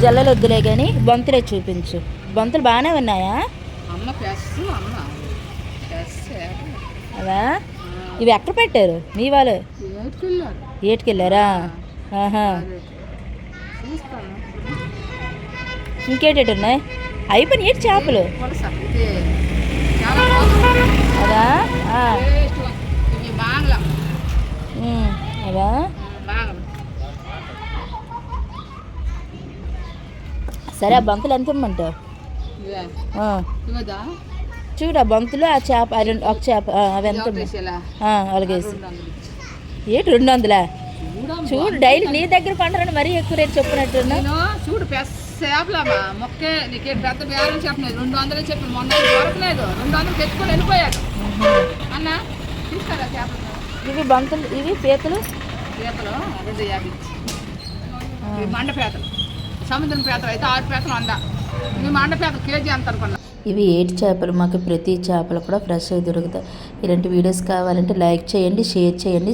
జల్లలు వద్దులే కానీ బొంతులే చూపించు. బొంతులు బాగానే ఉన్నాయా? అలా ఇవి ఎక్కడ పెట్టారు? మీ వాళ్ళు? ఏటుకెళ్ళారా. ఆహా. చూస్తాను. ఇంకేటట్టు ఉన్నాయి? అయిపోయినాయి ఏటి చేపలు? అదా అదా సరే ఆ బంతులు ఎంత ఇమ్మంటావు? చూడు ఆ బంతులు ఆ చేప రెండు ఒక చేప అవి ఎంత అలాగేసి. ఏటి రెండు వందలా? చూడు డైలీ నీ దగ్గర కొంటారని మరీ ఎక్కువ రేటు చెప్పినట్టున్నా. నేను చూడు పెద్ద చేపలమ్మా మొక్కే నీకే పెద్ద బేరం చెప్పలేదు. రెండు వందలు చెప్పి మొన్న దొరకలేదు. రెండు వందలు తెచ్చుకొని వెళ్ళిపోయాడు. అన్న తీస్తారా చేపలు. ఇవి బంతులు ఇవి పీతలు? పీతలు రెండు యాభై సముద్రం పీతలు అయితే ఆరు పీతలు అందా ఇవి మండ పీతలు కేజీ అంత అనుకున్నా? ఇవి ఏటి చేపలు? మాకు ప్రతి చేపలు కూడా ఫ్రెష్గా దొరుకుతాయి. ఇలాంటి వీడియోస్ కావాలంటే లైక్ చేయండి షేర్ చేయండి